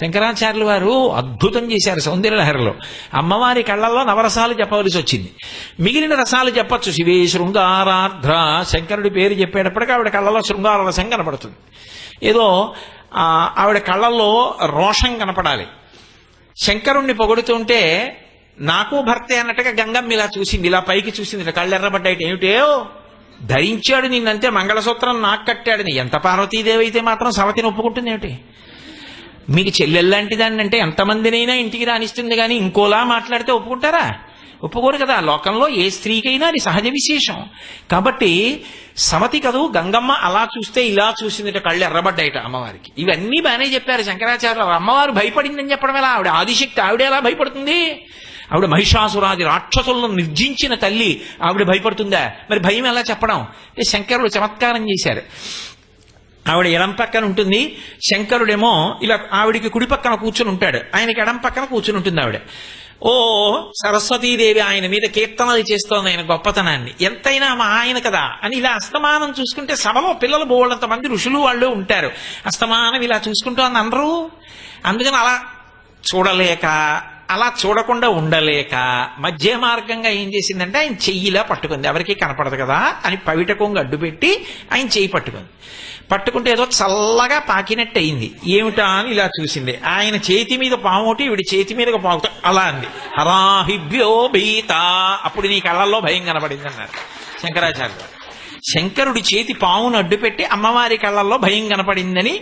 శంకరాచార్యులు వారు అద్భుతం చేశారు సౌందర్యలహరిలో అమ్మవారి కళ్ళల్లో నవరసాలు చెప్పవలసి వచ్చింది. మిగిలిన రసాలు చెప్పచ్చు. శివే శృంగారార్ధ్ర శంకరుడి పేరు చెప్పేటప్పటికీ ఆవిడ కళ్ళలో శృంగార రసం కనపడుతుంది. ఏదో ఆవిడ కళ్ళల్లో రోషం కనపడాలి. శంకరుణ్ణి పొగుడుతుంటే నాకు భర్తే అన్నట్టుగా గంగమ్మ ఇలా చూసింది. ఇలా పైకి చూసింది. ఇలా కళ్ళు ఎర్రబడ్డాయి ధరించాడు నిన్నంతే. మంగళసూత్రం నాకు కట్టాడని ఎంత పార్వతీదేవి అయితే మాత్రం సవతిని ఒప్పుకుంటుంది ఏమిటి? మీకు చెల్లెల్లాంటి దాన్ని అంటే ఎంతమందినైనా ఇంటికి రానిస్తుంది కానీ ఇంకోలా మాట్లాడితే ఒప్పుకుంటారా? ఒప్పుకోరు కదా. లోకంలో ఏ స్త్రీకైనా అది సహజ విశేషం. కాబట్టి సమతి కదూ గంగమ్మ అలా చూస్తే ఇలా చూసిందిట కళ్ళు ఎర్రబడ్డాయిట అమ్మవారికి. ఇవన్నీ బాగానే చెప్పారు శంకరాచార్యులు. అమ్మవారు భయపడిందని చెప్పడం ఎలా? ఆవిడ ఆదిశక్తి ఆవిడ ఎలా భయపడుతుంది? ఆవిడ మహిషాసురాది రాక్షసులను నిర్జించిన తల్లి ఆవిడ భయపడుతుందా? మరి భయం ఎలా చెప్పడం? శంకరుడు చమత్కారం చేశారు. ఆవిడ ఎడం పక్కన ఉంటుంది. శంకరుడేమో ఇలా ఆవిడికి కుడి పక్కన కూర్చుని ఉంటాడు. ఆయనకి ఎడం పక్కన కూర్చుని ఉంటుంది ఆవిడ. ఓ సరస్వతీదేవి ఆయన మీద కీర్తనలు చేస్తోంది ఆయన గొప్పతనాన్ని. ఎంతైనా మా ఆయన కదా అని ఇలా అస్తమానం చూసుకుంటే సభలో పిల్లలు బోళ్ళంత మంది ఋషులు వాళ్ళు ఉంటారు. అస్తమానం ఇలా చూసుకుంటూ అని అందుకని అలా చూడలేక అలా చూడకుండా ఉండలేక మధ్య మార్గంగా ఏం చేసిందంటే ఆయన చెయ్యిలా పట్టుకుంది. ఎవరికి కనపడదు కదా అని పవిట కొంగు ఆయన చెయ్యి పట్టుకుంది. పట్టుకుంటే ఏదో చల్లగా పాకినట్టు అయింది. ఏమిటా అని ఇలా చూసింది. ఆయన చేతి మీద పాముటి వీడి చేతి మీద పాముట అలా అంది. హరాహిభ్యో భీత. అప్పుడు నీ కళ్ళల్లో భయం కనబడింది అన్నారు శంకరాచార్య శంకరుడి చేతి పావును అడ్డుపెట్టి అమ్మవారి కళ్ళల్లో భయం కనపడిందని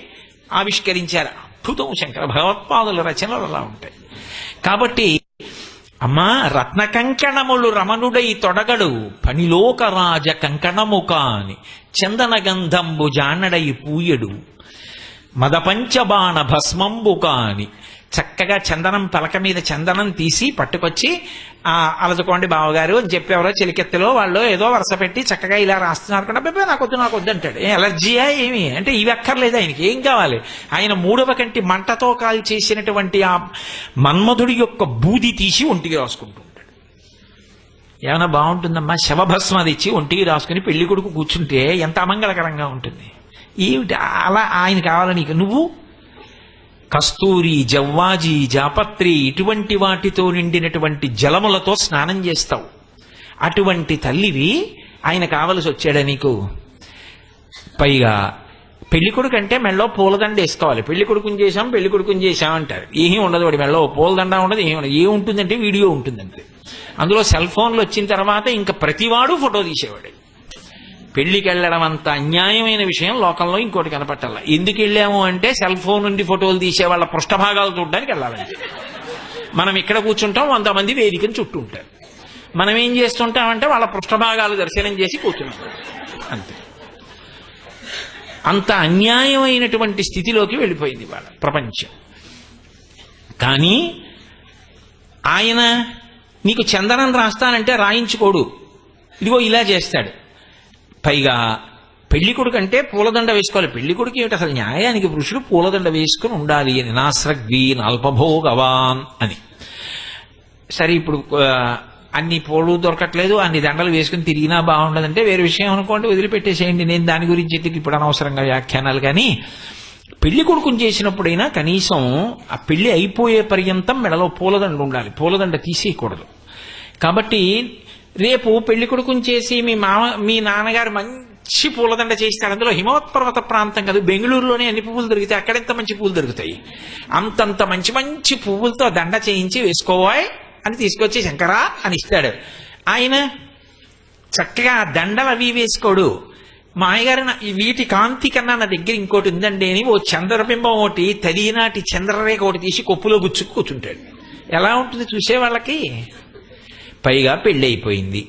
ఆవిష్కరించారు. అద్భుతం శంకర భగవత్పాదుల రచనలు అలా ఉంటాయి. కాబట్టి అమ్మా రత్న కంకణములు రమణుడై తొడగడు. పనిలోకరాజ కంకణము కాని చందన గంధంబు జానడై పూయడు. మదపంచబాణ భస్మంబు కాని చక్కగా చందనం పలక మీద చందనం తీసి పట్టుకొచ్చి అలదుకోండి బావగారు అని చెప్పేవరో చెలికెత్తలో వాళ్ళు ఏదో వరుస పెట్టి చక్కగా ఇలా రాస్తున్నారు. కూడా అబ్బాయి నాకు వద్దు నాకు వద్దు అంటాడు. ఏ ఎలర్జీయా ఏమి? అంటే ఇవి అక్కర్లేదు ఆయనకి ఏం కావాలి? ఆయన మూడవ కంటి మంటతో కాల్ చేసినటువంటి ఆ మన్మధుడి యొక్క బూది తీసి ఒంటికి రాసుకుంటూ ఉంటాడు. ఏమైనా బాగుంటుందమ్మా? శవభస్మ తెచ్చి ఒంటికి రాసుకుని పెళ్ళి కొడుకు కూర్చుంటే ఎంత అమంగళకరంగా ఉంటుంది. ఏమిటి? అలా ఆయన కావాలని నువ్వు? కస్తూరి జవ్వాజి జాపత్రి ఇటువంటి వాటితో నిండినటువంటి జలములతో స్నానం చేస్తావు. అటువంటి తల్లివి ఆయన కావలసి వచ్చాడా నీకు? పైగా పెళ్ళి కొడుకు అంటే మెళ్ళో పూలదండ వేసుకోవాలి. పెళ్ళి కొడుకుని చేశాం పెళ్ళి కొడుకుని చేశాం అంటారు. ఏమీ ఉండదు వాడి మెళ్ళో పూలదండ ఉండదు ఏమి ఉండదు. ఏం ఉంటుందంటే వీడియో ఉంటుందంటే అందులో సెల్ ఫోన్లు వచ్చిన తర్వాత ఇంకా ప్రతివాడు ఫోటో తీసేవాడు. పెళ్ళికెళ్ళడం అంత అన్యాయమైన విషయం లోకంలో ఇంకోటి కనపట్టాల ఎందుకు వెళ్ళాము అంటే సెల్ ఫోన్ నుండి ఫోటోలు తీసే వాళ్ళ పృష్ఠభాగాలు చూడడానికి వెళ్ళాలంటే మనం ఇక్కడ కూర్చుంటాం వంద మంది వేదికను చుట్టూ ఉంటారు. మనం ఏం చేస్తుంటామంటే వాళ్ళ పృష్ఠభాగాలు దర్శనం చేసి కూర్చుంటాం. అంతే. అంత అన్యాయమైనటువంటి స్థితిలోకి వెళ్ళిపోయింది వాళ్ళ ప్రపంచం. కానీ ఆయన నీకు చందనం రాస్తానంటే రాయించుకోడు. ఇదిగో ఇలా చేస్తాడు. పైగా పెళ్ళికొడుకు అంటే పూలదండ వేసుకోవాలి. పెళ్ళి కొడుకు ఏమిటి? అసలు న్యాయానికి పురుషుడు పూలదండ వేసుకుని ఉండాలి. అని నాస్రగ్వి అల్పభోగవాన్ అని. సరే ఇప్పుడు అన్ని పూలు దొరకట్లేదు అన్ని దండలు వేసుకుని తిరిగినా బాగుండదంటే వేరే విషయం అనుకోండి వదిలిపెట్టేసేయండి. నేను దాని గురించి ఇప్పుడు అనవసరంగా వ్యాఖ్యానాలు? కానీ పెళ్ళి కొడుకుని చేసినప్పుడైనా కనీసం ఆ పెళ్ళి అయిపోయే పర్యంతం మెడలో పూలదండ ఉండాలి. పూలదండ తీసేయకూడదు. కాబట్టి రేపు పెళ్ళి కొడుకుని చేసి మీ మామ మీ నాన్నగారు మంచి పూలదండ చేస్తాడు అందులో హిమవత్ పర్వత ప్రాంతం కాదు. బెంగళూరులోనే అన్ని పువ్వులు దొరుకుతాయి అక్కడెంత మంచి పువ్వులు దొరుకుతాయి? అంతంత మంచి మంచి పువ్వులతో దండ చేయించి వేసుకోవాయ్ అని తీసుకొచ్చి శంకరా అని ఇస్తాడు. ఆయన చక్కగా దండలు అవి వేసుకోడు. మా నా- వీటి కాంతి కన్నా నా దగ్గర ఇంకోటి ఉందండి అని ఓ చంద్రబింబం ఒకటి తదినాటి చంద్రరేఖ ఒకటి తీసి కొప్పులో గుచ్చుకు కూర్చుంటాడు. ఎలా ఉంటుంది చూసే వాళ్ళకి? పైగా పెళ్ళి అయిపోయింది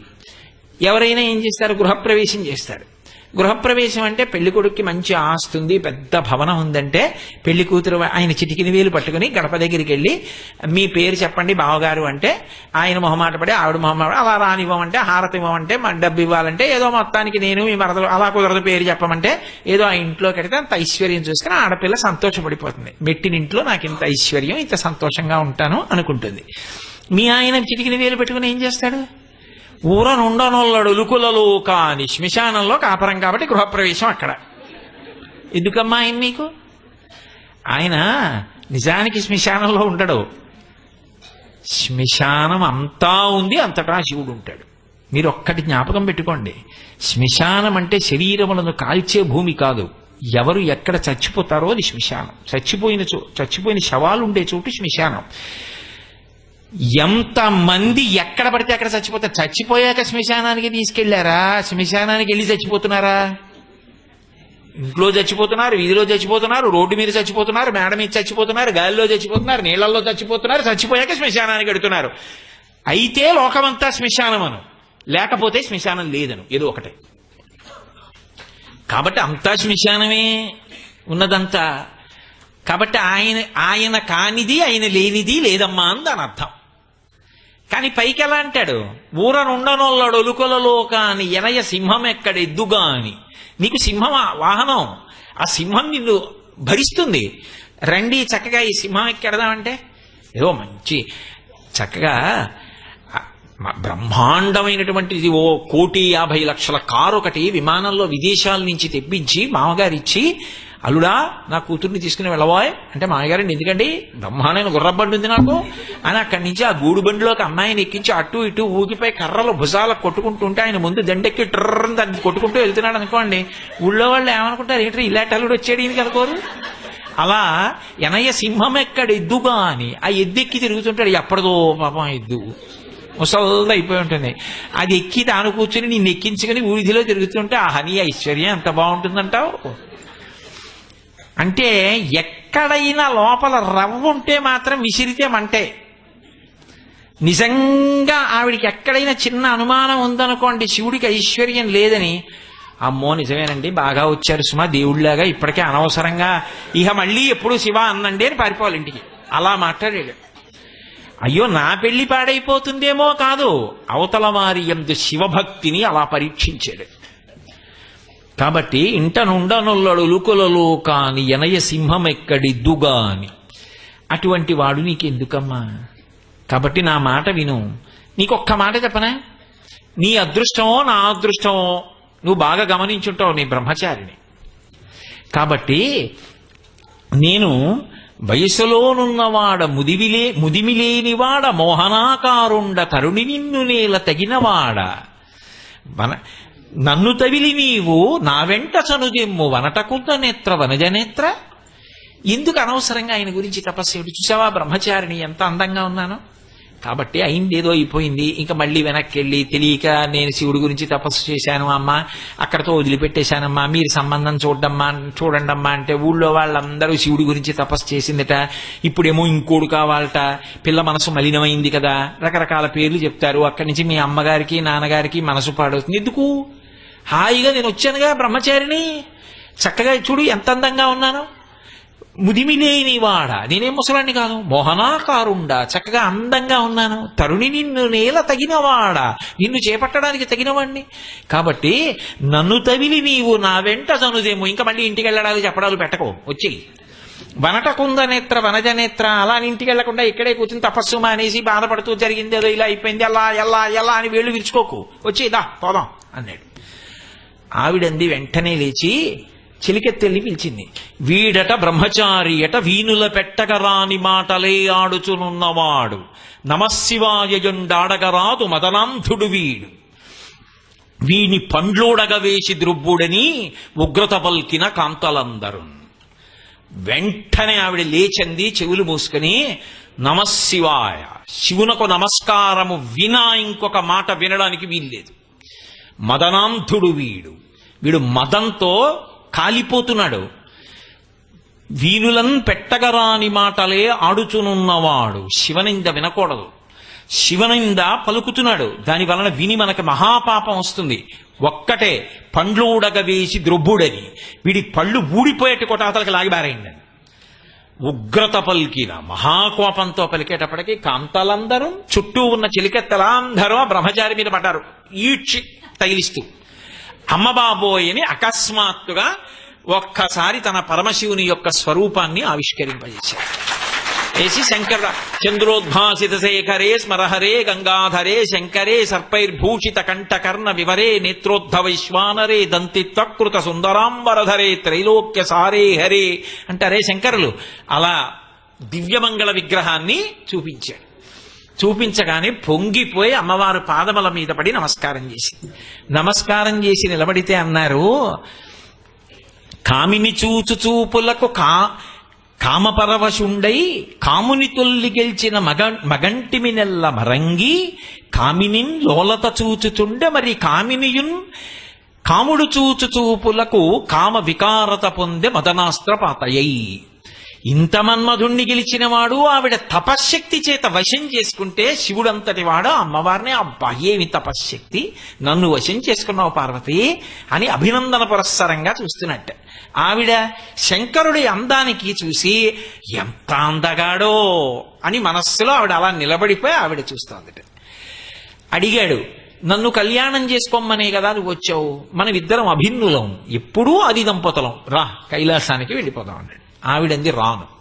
ఎవరైనా ఏం చేస్తారు? గృహప్రవేశం చేస్తారు. గృహప్రవేశం అంటే పెళ్ళి కొడుక్కి మంచి ఆస్తి ఉంది పెద్ద భవనం ఉందంటే పెళ్ళి కూతురు ఆయన చిటికిన వేలు పట్టుకుని గడప దగ్గరికి వెళ్ళి మీ పేరు చెప్పండి బావగారు అంటే ఆయన మొహమాట పడి ఆవిడ మొహమాట అలా రానివ్వమంటే హారతి ఇవ్వమంటే మన డబ్బు ఇవ్వాలంటే ఏదో మొత్తానికి నేను మీ మరదలు అలా కుదరదు పేరు చెప్పమంటే ఏదో ఆ ఇంట్లో కడితే అంత ఐశ్వర్యం చూసుకుని ఆడపిల్ల సంతోషపడిపోతుంది. మెట్టినింట్లో నాకు ఇంత ఐశ్వర్యం ఇంత సంతోషంగా ఉంటాను అనుకుంటుంది. మీ ఆయన చిటికిన వేలు పెట్టుకుని ఏం చేస్తాడు? ఊరనుండనొల్లడు ఉలుకులలో కాని శ్మశానంలో కాపరం కాబట్టి గృహప్రవేశం అక్కడ. ఎందుకమ్మా ఆయన మీకు? ఆయన నిజానికి శ్మశానంలో ఉండడు. శ్మశానం అంతా ఉంది అంతటా శివుడు ఉంటాడు. మీరు ఒక్కటి జ్ఞాపకం పెట్టుకోండి. శ్మశానం అంటే శరీరములను కాల్చే భూమి కాదు. ఎవరు ఎక్కడ చచ్చిపోతారో అది శ్మశానం. చచ్చిపోయిన చో చచ్చిపోయిన శవాలు ఉండే చోటు శ్మశానం. ఎంత మంది ఎక్కడ పడితే అక్కడ చచ్చిపోతారు చచ్చిపోయాక శ్మశానానికి తీసుకెళ్ళారా? శ్మశానానికి వెళ్ళి చచ్చిపోతున్నారా? ఇంట్లో చచ్చిపోతున్నారు వీధిలో చచ్చిపోతున్నారు రోడ్డు మీద చచ్చిపోతున్నారు మేడ మీద చచ్చిపోతున్నారు గాలిలో చచ్చిపోతున్నారు నీళ్ళలో చచ్చిపోతున్నారు చచ్చిపోయాక శ్మశానానికి ఎడుతున్నారు అయితే లోకమంతా శ్మశానం అను లేకపోతే శ్మశానం లేదను. ఏదో ఒకటే. కాబట్టి అంతా శ్మశానమే ఉన్నదంతా. కాబట్టి ఆయన ఆయన కానిది ఆయన లేనిది లేదమ్మా అని దాని అర్థం. కానీ పైకి ఎలా అంటాడు? ఊరనుండనొల్లడు ఒలుకొలలో కాని ఎనయ సింహం ఎక్కడ ఎద్దుగా అని నీకు సింహం వాహనం ఆ సింహం నిన్ను భరిస్తుంది. రండి చక్కగా ఈ సింహం ఎక్కెడదామంటే ఏదో మంచి చక్కగా బ్రహ్మాండమైనటువంటిది ఓ కోటి యాభై లక్షల కారు ఒకటి విమానంలో విదేశాల నుంచి తెప్పించి మామగారిచ్చి అల్లుడా నా కూతుర్ని తీసుకుని వెళ్ళబోయ్. అంటే మామగారండి ఎందుకండి? బ్రహ్మాండమైన గుర్రబండి ఉంది నాకు. అని అక్కడి నుంచి ఆ గూడు బండిలోకి అమ్మాయిని ఎక్కించి అటు ఇటు ఊగిపోయి కర్రలు భుజాల కొట్టుకుంటుంటే ఆయన ముందు దండెక్కి ట్రర్రని దాన్ని కొట్టుకుంటూ వెళ్తున్నాడు అనుకోండి ఊళ్ళో వాళ్ళు ఏమనుకుంటారు ఏంటి ఇలాంటి అల్లుడు వచ్చాడు ఈయనకి అనుకోరు అలా ఎనయ్య సింహం ఎక్కడ ఎద్దుగా అని ఆ ఎద్దెక్కి తిరుగుతుంటాడు ఎప్పటిదో పాపం ఎద్దు ముసల్దా అయిపోయి ఉంటుంది అది ఎక్కి తాను కూర్చుని నిన్ను ఎక్కించుకుని ఊరిధిలో తిరుగుతుంటే ఆ హనీ ఐశ్వర్యం ఎంత బాగుంటుందంటావు అంటే ఎక్కడైనా లోపల రవ్వ ఉంటే మాత్రం విసిరితే మంటే. నిజంగా ఆవిడికి ఎక్కడైనా చిన్న అనుమానం ఉందనుకోండి శివుడికి ఐశ్వర్యం లేదని. అమ్మో నిజమేనండి బాగా వచ్చారు సుమా దేవుడిలాగా ఇప్పటికే అనవసరంగా. ఇక మళ్ళీ ఎప్పుడు శివ అన్నండి అని పారిపోవాలి ఇంటికి. అలా మాట్లాడాడు. అయ్యో నా పెళ్ళి పాడైపోతుందేమో కాదు. అవతల వారి ఎందు శివభక్తిని అలా పరీక్షించాడు. కాబట్టి ఇంట నుండనుల్లడు లుకులలో కాని ఎనయ సింహం ఎక్కడిద్దుగా అని అటువంటి వాడు నీకెందుకమ్మా? కాబట్టి నా మాట విను. నీకొక్క మాట చెప్పనా? నీ అదృష్టమో నా అదృష్టమో నువ్వు బాగా గమనించుంటావు నీ బ్రహ్మచారిని. కాబట్టి నేను వయసులోనున్నవాడ ముదివిలే ముదిమిలేనివాడ మోహనాకారుండ తరుణి నిన్ను నేల తగినవాడ. మన నన్ను తవిలి నీవు నా వెంట చనుదెమ్ము వనటకుంద నేత్ర వనజనేత్ర ఎందుకు అనవసరంగా ఆయన గురించి తపస్సు చేయడు చూసావా? బ్రహ్మచారిణి ఎంత అందంగా ఉన్నానో. కాబట్టి అయింది ఏదో అయిపోయింది. ఇంకా మళ్ళీ వెనక్కి వెళ్ళి తెలియక నేను శివుడి గురించి తపస్సు చేశాను అమ్మా. అక్కడతో వదిలిపెట్టేశానమ్మా. మీరు సంబంధం చూడమ్మా చూడండమ్మా అంటే ఊళ్ళో వాళ్ళందరూ శివుడి గురించి తపస్సు చేసిందట. ఇప్పుడేమో ఇంకోడు కావాలట. పిల్ల మనసు మలినమైంది కదా. రకరకాల పేర్లు చెప్తారు. అక్కడి నుంచి మీ అమ్మగారికి నాన్నగారికి మనసు పాడవుతుంది. ఎందుకు? హాయిగా నేను వచ్చానుగా బ్రహ్మచారిని. చక్కగా చూడు ఎంత అందంగా ఉన్నాను. ముదిమిలేని వాడ. నేనేం ముసలాన్ని కాదు. మోహనాకారుండా. చక్కగా అందంగా ఉన్నాను. తరుణి నిన్ను నేల తగినవాడ. నిన్ను చేపట్టడానికి తగినవాణ్ణి. కాబట్టి నన్ను తవిలి నీవు నా వెంట చనుదేమో. ఇంకా మళ్ళీ ఇంటికి వెళ్ళడానికి చెప్పడాలు పెట్టకు. వచ్చి వనటకుంద నేత్ర వనజ నేత్ర. అలా అని ఇంటికి వెళ్ళకుండా ఇక్కడే కూర్చుని తపస్సు మానేసి బాధపడుతూ జరిగింది. ఏదో ఇలా అయిపోయింది. ఎలా ఎలా ఎలా అని వేళ్ళు విరుచుకోకు. వచ్చి దా పోదాం అన్నాడు. ఆవిడంది వెంటనే లేచి చిలికెత్తెల్లి పిలిచింది. వీడట బ్రహ్మచారి అట వీనుల పెట్టగరాని మాటలే ఆడుచునున్నవాడు. నమశివాయయుండాడగరాదు మదనాంధుడు వీడు. వీని పండ్లోడగ వేసి ద్రుబ్బుడని ఉగ్రత పల్కిన కాంతలందరు. వెంటనే ఆవిడ లేచంది చెవులు మూసుకుని నమశివాయ శివునకు నమస్కారము వినా ఇంకొక మాట వినడానికి వీల్లేదు. మదనాంధుడు వీడు. వీడు మదంతో కాలిపోతున్నాడు. వీనులన్ పెట్టగరాని మాటలే ఆడుచునున్నవాడు. శివనింద వినకూడదు. శివనింద పలుకుతున్నాడు. దాని వలన విని మనకి మహాపాపం వస్తుంది. ఒక్కటే పండ్లు ఉడగ వేసి ద్రొబ్బుడని. వీడి పళ్ళు ఊడిపోయేట్టు కొటాతలకి లాగిబారైందని ఉగ్రత పలికిన మహాకోపంతో పలికేటప్పటికి కాంతలందరూ చుట్టూ ఉన్న చిలికెత్తలందరూ బ్రహ్మచారి మీద పడ్డారు. ఈడ్చి తగిలిస్తూ అమ్మబాబోయని అకస్మాత్తుగా ఒక్కసారి తన పరమశివుని యొక్క స్వరూపాన్ని ఆవిష్కరింపజేశారు. వేసి శంకర చంద్రోద్భాసిత శేఖరే స్మరహరే గంగాధరే శంకరే సర్పైర్భూషిత కంఠకర్ణ వివరే నేత్రోద్ధవైశ్వానరే దంతిత్వకృత సుందరాంబరధరే త్రైలోక్య సారే హరే అంటారే శంకరులు. అలా దివ్యమంగళ విగ్రహాన్ని చూపించాడు. చూపించగానే పొంగిపోయి అమ్మవారు పాదముల మీద పడి నమస్కారం చేసింది. నమస్కారం చేసి నిలబడితే అన్నారు కామిని చూచు చూపులకు కా కామపరవశుండై కాముని తొల్లి గెలిచిన మగ మగంటిమి నెల్ల మరంగి కామినిన్ లోలత చూచుచుండె మరి కామినియున్ కాముడు చూచు చూపులకు కామ వికారత పొందె మదనాస్త్రపాతయై. ఇంత మన్మధుణ్ణి గెలిచినవాడు ఆవిడ తపశ్శక్తి చేత వశం చేసుకుంటే శివుడంతటి వాడు? అమ్మవారిని ఆ ఏమి తపశ్శక్తి? నన్ను వశం చేసుకున్నావు పార్వతి అని అభినందన పురస్సరంగా చూస్తున్నట్ట. ఆవిడ శంకరుడి అందానికి చూసి ఎంత అందగాడో అని మనస్సులో ఆవిడ అలా నిలబడిపోయి ఆవిడ చూస్తోందట అడిగాడు నన్ను కళ్యాణం చేసుకోమనే కదా నువ్వు వచ్చావు? మనమిద్దరం అభిన్నులం. ఎప్పుడూ అది దంపతులం రా కైలాసానికి వెళ్ళిపోదాం అన్నాడు. ఆవిడంది రాను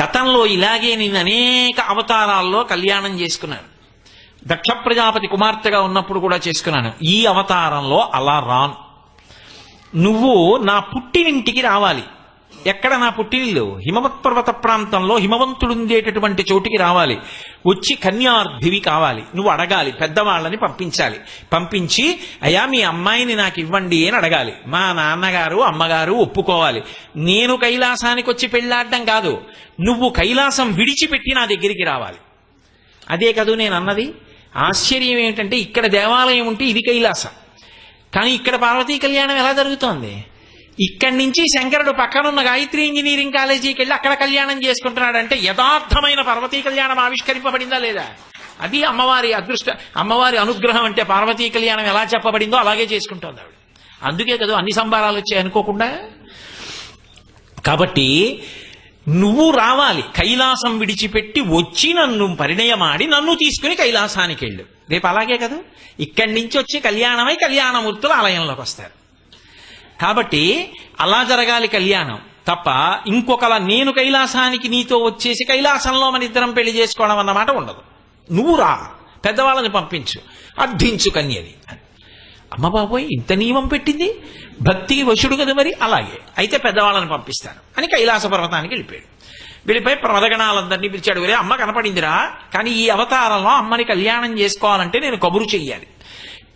గతంలో ఇలాగే నేను అనేక అవతారాల్లో కళ్యాణం చేసుకున్నాను. దక్ష ప్రజాపతి కుమార్తెగా ఉన్నప్పుడు కూడా చేసుకున్నాను. ఈ అవతారంలో అలా రాను. నువ్వు నా పుట్టినింటికి రావాలి. ఎక్కడ నా పుట్టినిల్లు? హిమవత్ పర్వత ప్రాంతంలో హిమవంతుడుండేటటువంటి చోటికి రావాలి. వచ్చి కన్యార్థివి కావాలి. నువ్వు అడగాలి. పెద్దవాళ్ళని పంపించాలి. పంపించి అయ్యా మీ అమ్మాయిని నాకు ఇవ్వండి అని అడగాలి. మా నాన్నగారు అమ్మగారు ఒప్పుకోవాలి. నేను కైలాసానికి వచ్చి పెళ్ళాడడం కాదు. నువ్వు కైలాసం విడిచిపెట్టి నా దగ్గరికి రావాలి. అదే కదూ నేను అన్నది ఆశ్చర్యం ఏంటంటే ఇక్కడ దేవాలయం ఉంటే ఇది కైలాసం. కానీ ఇక్కడ పార్వతీ కళ్యాణం ఎలా జరుగుతోంది? ఇక్కడి నుంచి శంకరుడు పక్కనున్న గాయత్రి ఇంజనీరింగ్ కాలేజీకి వెళ్ళి అక్కడ కళ్యాణం చేసుకుంటున్నాడంటే యథార్థమైన పార్వతీ కళ్యాణం ఆవిష్కరింపబడిందా లేదా? అది అమ్మవారి అదృష్ట అమ్మవారి అనుగ్రహం అంటే పార్వతీ కళ్యాణం ఎలా చెప్పబడిందో అలాగే చేసుకుంటోంది ఆవిడ. అందుకే కదా అన్ని సంబారాలు వచ్చాయి అనుకోకుండా. కాబట్టి నువ్వు రావాలి కైలాసం విడిచిపెట్టి వచ్చి నన్ను పరిణయమాడి నన్ను తీసుకుని కైలాసానికి వెళ్ళు రేపు అలాగే కదా? ఇక్కడి నుంచి వచ్చి కళ్యాణమై కళ్యాణమూర్తులు ఆలయంలోకి వస్తారు. కాబట్టి అలా జరగాలి కళ్యాణం. తప్ప ఇంకొకలా నేను కైలాసానికి నీతో వచ్చేసి కైలాసంలో మన ఇద్దరం పెళ్ళి చేసుకోవడం అన్నమాట ఉండదు. నువ్వు రా పెద్దవాళ్ళని పంపించు అర్థించు కన్యది అమ్మ బాబోయ్ ఇంత నియమం పెట్టింది? భక్తికి వశుడు కదా మరి? అలాగే. అయితే పెద్దవాళ్ళని పంపిస్తాను అని కైలాస పర్వతానికి వెళ్ళిపోయాడు. వెళ్ళిపోయి ప్రమదగణాలందరినీ పిలిచాడు. వేరే అమ్మ కనపడిందిరా. కానీ ఈ అవతారంలో అమ్మని కళ్యాణం చేసుకోవాలంటే నేను కబురు చెయ్యాలి.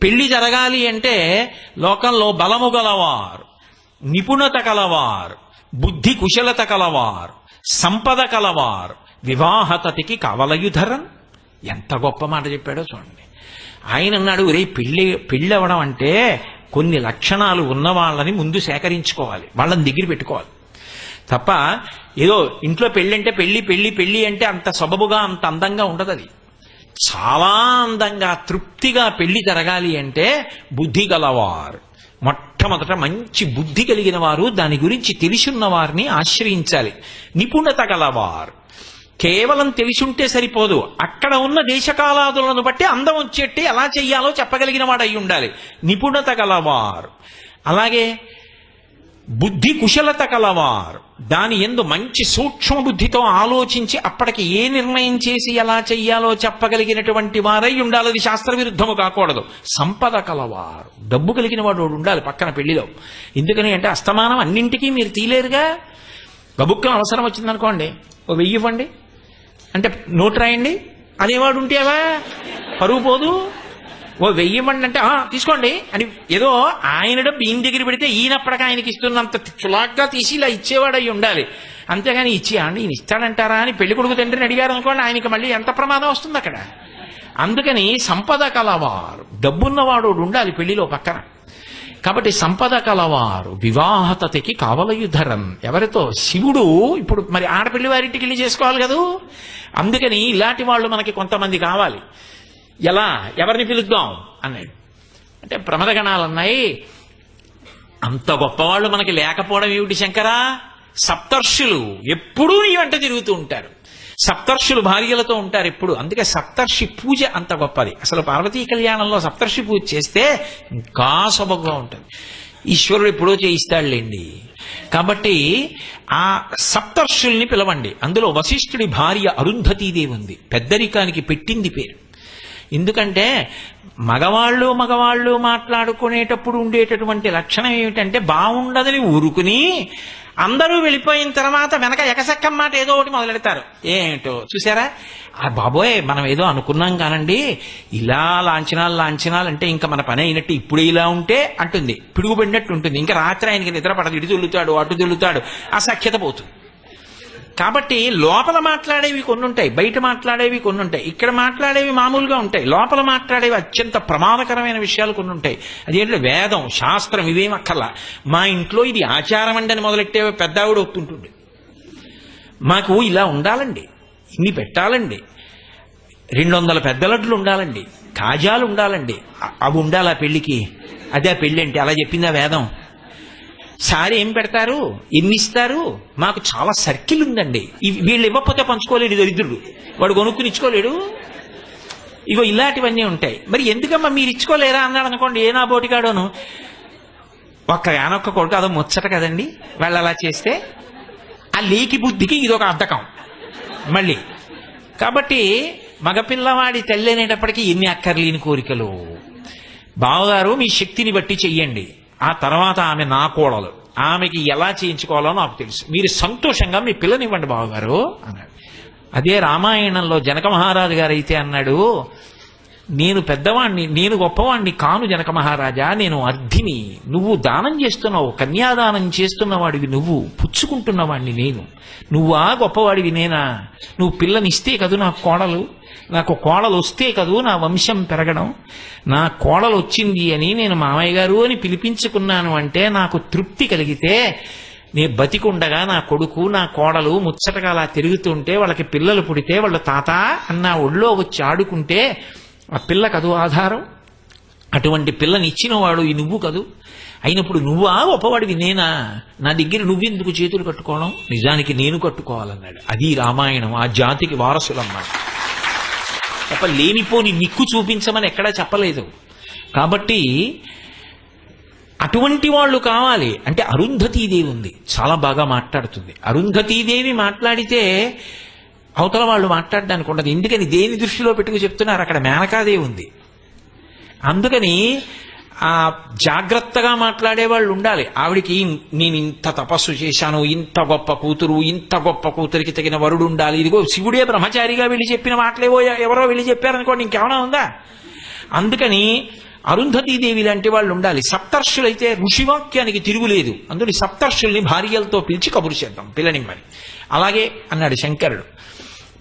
పెళ్ళి జరగాలి అంటే లోకంలో బలము గలవారు నిపుణత కలవారు బుద్ధి కుశలత కలవారు సంపద కలవారు వివాహతతికి కవలయుధరన్. ఎంత గొప్ప మాట చెప్పాడో చూడండి. ఆయన అన్నాడు రే పెళ్ళి పెళ్ళి అవ్వడం అంటే కొన్ని లక్షణాలు ఉన్న వాళ్ళని ముందు సేకరించుకోవాలి వాళ్ళని దగ్గర పెట్టుకోవాలి. తప్ప ఏదో ఇంట్లో పెళ్ళి అంటే పెళ్ళి పెళ్ళి పెళ్ళి అంటే అంత సొబబుగా అంత అందంగా ఉండదు అది చాలా అందంగా తృప్తిగా పెళ్ళి జరగాలి అంటే బుద్ధి గలవారు. మొట్టమొదట మంచి బుద్ధి కలిగిన వారు దాని గురించి తెలిసిన్న వారిని ఆశ్రయించాలి. నిపుణత గలవారు. కేవలం తెలిసుంటే సరిపోదు. అక్కడ ఉన్న దేశకాలాదులను బట్టి అందం వచ్చేట్టు ఎలా చెయ్యాలో చెప్పగలిగిన వాడు అయి ఉండాలి. నిపుణత గలవారు. అలాగే బుద్ధి కుశలత కలవారు. దాని ఎందు మంచి సూక్ష్మ బుద్ధితో ఆలోచించి అప్పటికి ఏ నిర్ణయం చేసి ఎలా చెయ్యాలో చెప్పగలిగినటువంటి వారై ఉండాలి. అది శాస్త్ర విరుద్ధము కాకూడదు. సంపద కలవారు. డబ్బు కలిగిన వాడు ఉండాలి పక్కన పెళ్ళిలో. ఎందుకని అంటే అస్తమానం అన్నింటికీ మీరు తీలేరుగా? గబుక్కం అవసరం వచ్చిందనుకోండి ఓ వెయ్యి ఇవ్వండి. అంటే నోట్ రాయండి. అనేవాడు ఉంటేవా పరువు పోదు. ఓ వెయ్యమండి అంటే తీసుకోండి అని ఏదో ఆయన డబ్బు ఈయన దగ్గర పెడితే ఈయనప్పటికీ ఆయనకి ఇస్తున్నంత చులాగ్గా తీసి ఇలా ఇచ్చేవాడు అయి ఉండాలి. అంతేగాని ఇచ్చి అండి ఈయన ఇస్తాడంటారా? అని పెళ్ళి కొడుకు తండ్రిని అడిగారు అనుకోండి ఆయనకి మళ్ళీ ఎంత ప్రమాదం వస్తుంది అక్కడ? అందుకని సంపద కలవారు. డబ్బున్నవాడు ఉండాలి పెళ్ళిలో పక్కన. కాబట్టి సంపద కలవారు వివాహతకి కావలయుధరం ఎవరితో? శివుడు. ఇప్పుడు మరి ఆడపిల్లి వారింటికి వెళ్ళి చేసుకోవాలి కదూ? అందుకని ఇలాంటి వాళ్ళు మనకి కొంతమంది కావాలి. ఎలా? ఎవరిని పిలుద్దాం? అన్నాడు. అంటే ప్రమదగణాలు అన్నాయి అంత గొప్పవాళ్ళు మనకి లేకపోవడం ఏమిటి శంకరా? సప్తర్షులు ఎప్పుడూ నీ వెంట తిరుగుతూ ఉంటారు. సప్తర్షులు భార్యలతో ఉంటారు ఎప్పుడు. అందుకే సప్తర్షి పూజ అంత గొప్పది. అసలు పార్వతీ కళ్యాణంలో సప్తర్షి పూజ చేస్తే ఇంకా సొబగ్గా ఉంటుంది. ఈశ్వరుడు ఎప్పుడో చేయిస్తాడులేండి. కాబట్టి ఆ సప్తర్షుల్ని పిలవండి. అందులో వశిష్ఠుడి భార్య అరుంధతీదేవి ఉంది. పెద్దరికానికి పెట్టింది పేరు. ఎందుకంటే మగవాళ్ళు మగవాళ్ళు మాట్లాడుకునేటప్పుడు ఉండేటటువంటి లక్షణం ఏమిటంటే బాగుండదని ఊరుకుని అందరూ వెళ్ళిపోయిన తర్వాత వెనక ఎకసెక్కం మాట ఏదో ఒకటి మొదలెడతారు. ఏంటో చూసారా ఆ బాబోయ్ మనం ఏదో అనుకున్నాం కానండి. ఇలా లాంఛనాలు లాంఛనాలు అంటే ఇంకా మన పని అయినట్టు ఇప్పుడు ఇలా ఉంటే అంటుంది. పిడుగుబడినట్టు ఉంటుంది. ఇంకా రాత్రి ఆయనకి నిద్ర పడదు. ఇటు దొల్లుతాడు అటు దొల్లుతాడు అసఖ్యత పోతుంది. కాబట్టి లోపల మాట్లాడేవి కొన్ని ఉంటాయి బయట మాట్లాడేవి కొన్ని ఉంటాయి ఇక్కడ మాట్లాడేవి మామూలుగా ఉంటాయి. లోపల మాట్లాడేవి అత్యంత ప్రమాదకరమైన విషయాలు కొన్ని ఉంటాయి అదేంటంటే వేదం శాస్త్రం ఇవేం అక్కర్లా. మా ఇంట్లో ఇది ఆచారం అండి అని మొదలెట్టే పెద్ద ఆవిడ ఒత్తుంటుంది మాకు ఇలా ఉండాలండి ఇన్ని పెట్టాలండి రెండు వందల పెద్ద లడ్లు ఉండాలండి కాజాలు ఉండాలండి అవి ఉండాలా పెళ్ళికి అదే పెళ్ళి అంటే అలా చెప్పిందా వేదం. సారి ఏం పెడతారు? ఎన్ని ఇస్తారు మాకు చాలా సర్కిల్ ఉందండి. వీళ్ళు ఇవ్వకపోతే పంచుకోలేడు దరిద్రుడు. వాడు కొనుక్కుని ఇచ్చుకోలేడు. ఇగో ఇలాంటివన్నీ ఉంటాయి. మరి ఎందుకమ్మా మీరు ఇచ్చుకోలేరా అన్నాడు అనుకోండి ఏ నా బోటికాడోను? ఒక్క యానొక్క కొడుకు అదో ముచ్చట కదండి. వాళ్ళు అలా చేస్తే ఆ లేకి బుద్ధికి ఇది ఒక అద్దకం మళ్ళీ. కాబట్టి మగపిల్లవాడి తల్లి అనేటప్పటికీ ఎన్ని అక్కర్లేని కోరికలు. బావగారు మీ శక్తిని బట్టి చెయ్యండి. ఆ తర్వాత ఆమె నా కోడలు. ఆమెకి ఎలా చేయించుకోవాలో నాకు తెలుసు. మీరు సంతోషంగా మీ పిల్లనివ్వండి బావగారు అన్నాడు. అదే రామాయణంలో జనక మహారాజు గారు అయితే అన్నాడు నేను పెద్దవాణ్ణి నేను గొప్పవాణ్ణి కాను జనక మహారాజా నేను అర్థిని నువ్వు దానం చేస్తున్నావు కన్యాదానం చేస్తున్నవాడివి నువ్వు పుచ్చుకుంటున్నవాడిని నేను. నువ్వా గొప్పవాడివి నేనా? నువ్వు పిల్లనిస్తే కదూ నాకు కోడలు? నాకు కోడలు వస్తే కదూ నా వంశం పెరగడం. నా కోడలు వచ్చింది అని నేను మామయ్య గారు అని పిలిపించుకున్నాను అంటే నాకు తృప్తి కలిగితే నే బతికుండగా నా కొడుకు నా కోడలు ముచ్చటగా అలా తిరుగుతుంటే వాళ్ళకి పిల్లలు పుడితే వాళ్ళు తాత అన్న ఒళ్ళో వచ్చి ఆడుకుంటే ఆ పిల్ల కదూ ఆధారం? అటువంటి పిల్లని ఇచ్చినవాడు ఈ నువ్వు కదూ? అయినప్పుడు నువ్వా? గొప్పవాడివి నేనా? నా దగ్గర నువ్వెందుకు చేతులు కట్టుకోవడం? నిజానికి నేను కట్టుకోవాలన్నాడు. అది రామాయణం ఆ జాతికి వారసులన్నమాట తప్ప లేనిపోని నిక్కు చూపించమని ఎక్కడా చెప్పలేదు. కాబట్టి అటువంటి వాళ్ళు కావాలి. అంటే అరుంధతీదేవి ఉంది. చాలా బాగా మాట్లాడుతుంది. అరుంధతీదేవి మాట్లాడితే అవతల వాళ్ళు మాట్లాడడానికి ఉండదు. ఎందుకని? దేని దృష్టిలో పెట్టుకు చెప్తున్నారు? అక్కడ మేనకాదేవి ఉంది. అందుకని ఆ జాగ్రత్తగా మాట్లాడే వాళ్ళు ఉండాలి. ఆవిడికి నేను ఇంత తపస్సు చేశాను ఇంత గొప్ప కూతురు ఇంత గొప్ప కూతురికి తగిన వరుడు ఉండాలి. ఇదిగో శివుడే బ్రహ్మచారిగా వెళ్ళి చెప్పిన మాటలేవో ఎవరో వెళ్ళి చెప్పారనుకోండి ఇంకేమైనా ఉందా? అందుకని అరుంధతీదేవి లాంటి వాళ్ళు ఉండాలి. సప్తర్షులైతే ఋషివాక్యానికి తిరుగులేదు. అందుకని సప్తర్షుల్ని భార్యలతో పిలిచి కబురు చేద్దాం పిల్లనిమ్మని. అలాగే అన్నాడు శంకరుడు.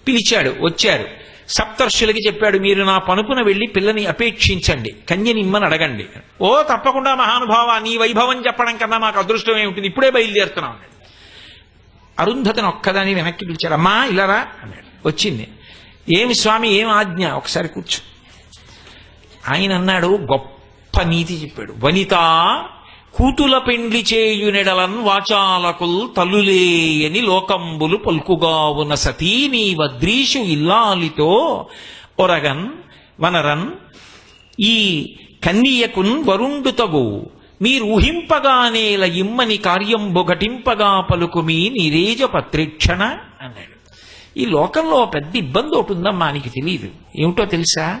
పిలిచాడు వచ్చారు. సప్తర్షులకి చెప్పాడు మీరు నా పనుపున వెళ్ళి పిల్లని అపేక్షించండి కన్యనిమ్మని అడగండి. ఓ తప్పకుండా మహానుభావ నీ వైభవం చెప్పడం కన్నా మాకు అదృష్టం ఏమిటి ఇప్పుడే బయలుదేరుతున్నాం. అన్నాడు అరుంధతిని ఒక్కదాని వెనక్కి పిలిచాడు అమ్మా ఇలారా అన్నాడు. వచ్చింది. ఏమి స్వామి ఏం ఆజ్ఞ? ఒకసారి కూర్చో. ఆయన అన్నాడు గొప్ప నీతి చెప్పాడు. వనిత కూతుల పెండ్లి చేయునెడలన్ వాచాలకుల్ తల్లులేయని లోకంబులు పలుకుగావున సతీ నీ వద్రీషు ఇల్లాలితో. ఒరగన్ వనరన్ ఈ కన్నియకున్ వరుండు తగు. మీరు ఊహింపగానేల ఇమ్మని కార్యం బొగటింపగా పలుకు మీ నిరేజ పత్రిక్షణ అన్నాడు. ఈ లోకంలో పెద్ద ఇబ్బంది ఒకటి ఉందమ్మా నీకు తెలియదు ఏమిటో తెలుసా?